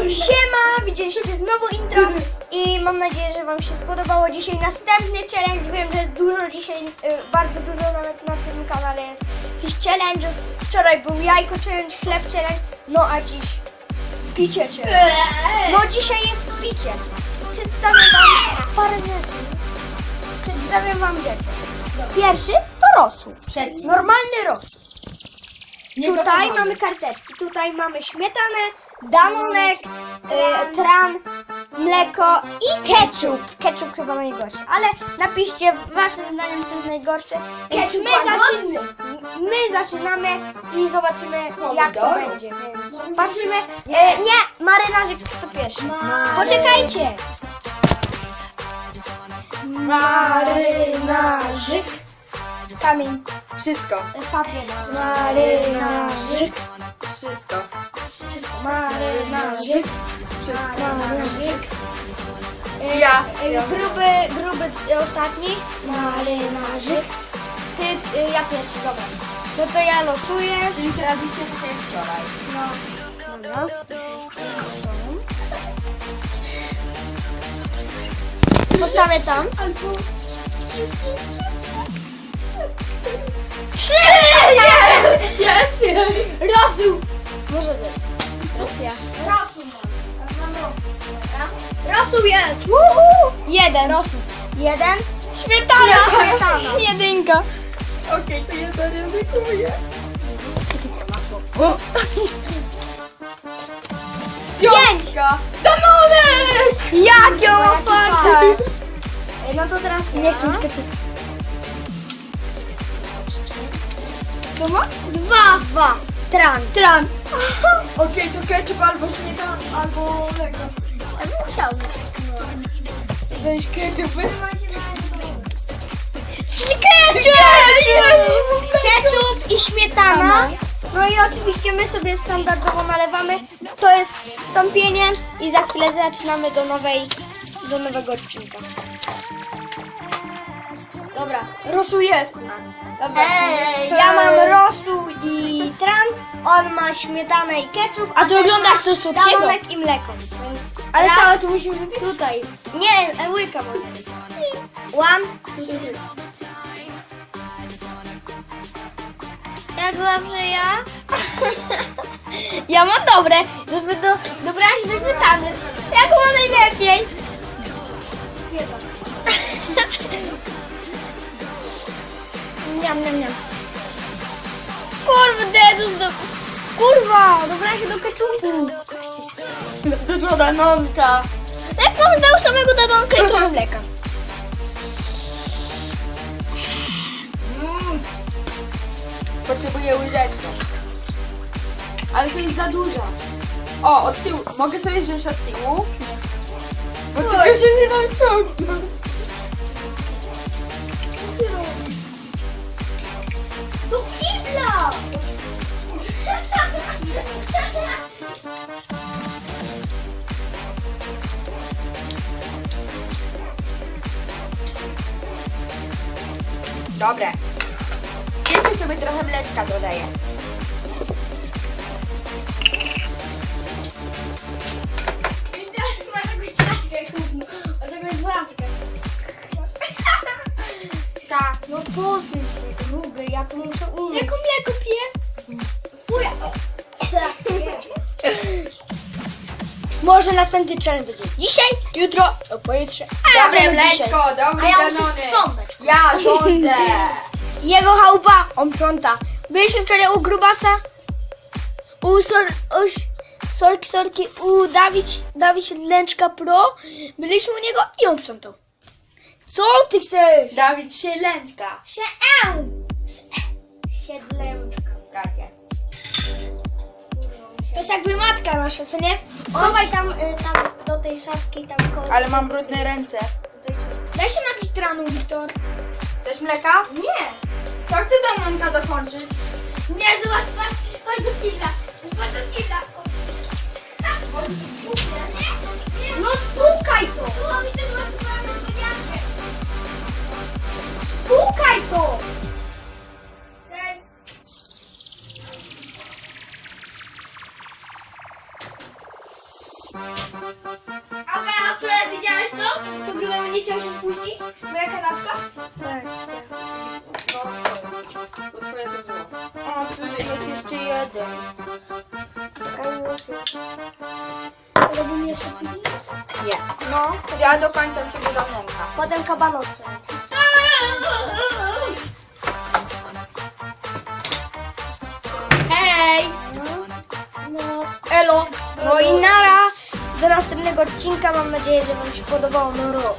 Siema, widzieliście znowu intro i mam nadzieję, że wam się spodobało dzisiaj następny challenge. Wiem, że dużo dzisiaj, y, bardzo dużo nawet na tym kanale jest tych challenge'ów. Wczoraj był jajko challenge, chleb challenge, no a dziś picie challenge. No dzisiaj jest picie. Przedstawię wam parę rzeczy. Przedstawię wam rzeczy. Pierwszy to rosół. Normalny rosół. Tutaj mamy karteczki, tutaj mamy śmietanę, danonek, y, tran, mleko i ketchup. Ketchup chyba najgorszy, ale napiszcie waszym zdaniem co jest najgorsze. Więc my, zaczyn my zaczynamy i zobaczymy jak to będzie. Więc patrzymy. E, nie, marynarzyk to pierwszy. Poczekajcie. Marynarzyk. Kamień, Wszystko. e, papier. Marynarzyk. Wszystko. Marynarzyk. Wszystko. Marynarzyk. E, Ja. e, Ja. Gruby, gruby e, ostatni. Marynarzyk. Ty, e, ja pierwszy, dobra. No to ja losuję. Czyli tradycja tak jak wczoraj. No, dobra. Postawię tam. Albo... Trzy! Jest! Jest! Rosół! Może być. Rosja. Mam. Rosół jest! Jeden. Rosół. Jeden. Śmietana. Śmietana. Jedynka. Okej, to ja zaryzykuję. Piątka! Danonek! Jak ją Jaki otwarta! fart. Ej, No to teraz Nie chcę tylko To ma? Dwa. Dwa. Tran. Tran. Okej, to ketchup albo śmietan, albo tego. Ja bym chciał. Weź ketchup, Ketchup! Ketchup i śmietana. No i oczywiście my sobie standardowo nalewamy. To jest wstąpienie i za chwilę zaczynamy do nowej, do nowego odcinka. Dobra, rosół jest. Dobra, Hej, ja mam rosół i tran, on ma śmietanę i ketchup, A ty ten oglądasz ma coś słodkiego? I mleko, więc Ale raz, całe to musimy wypić? tutaj. Nie, łyka mam. One, two, Jak zawsze ja. Ja mam dobre. Żeby do, dobrać do śmietany. Jak ma najlepiej? Niam, niam. Kurde, to jest do... Kurwa, dobra się do keczupu. Dużo danonka. Jak mam dał samego danonka i trochę mleka? Mm. Potrzebuję łyżeczkę. Ale to jest za duża. O, od tyłu. Mogę sobie wziąć od tyłu? Bo tylko się nie dam ciągnąć. Dobre. Jeszcze sobie trochę mleczka dodaję. Tak. No posuń się, gruby, ja tu muszę umyć. Jaką mleko piję? Może następny challenge będzie dzisiaj, jutro, o pojutrze. A ja Dobre dzisiaj. mleczko, dobry A ja muszę sprzątać. Ja rządzę. Jego chałupa, on sprząta. Byliśmy wczoraj u Grubasa, u, sor, s- Sorki Sorki, u Dawid, Dawid Siedlęczka Pro. Byliśmy u niego i on sprzątał. Co ty chcesz? Dawid Sielęczka. Się. Siedlęczka. Jest jakby matka nasza, co nie? Schowaj tam, y, tam do tej szafki, tam koło. Ale mam brudne ręce. Daj się napić tranu, Wiktor. Chcesz mleka? Nie. To chcę danonka dokończyć. Nie, zobacz, patrz, patrz do kibla. Patrz do kibla. No spłukaj Aga, a wczoraj widziałeś to? Co grubemu nie chciał się wpuścić? Moja kanapka? Tak. No, to. O, tu jest jeszcze jeden. Czekaj, Robimy jeszcze pić? Nie. No, ja dokończam sobie do mąka. Potem kabanowce. Hej! No, elo! No i nara! Do następnego odcinka. Mam nadzieję, że wam się podobało. No.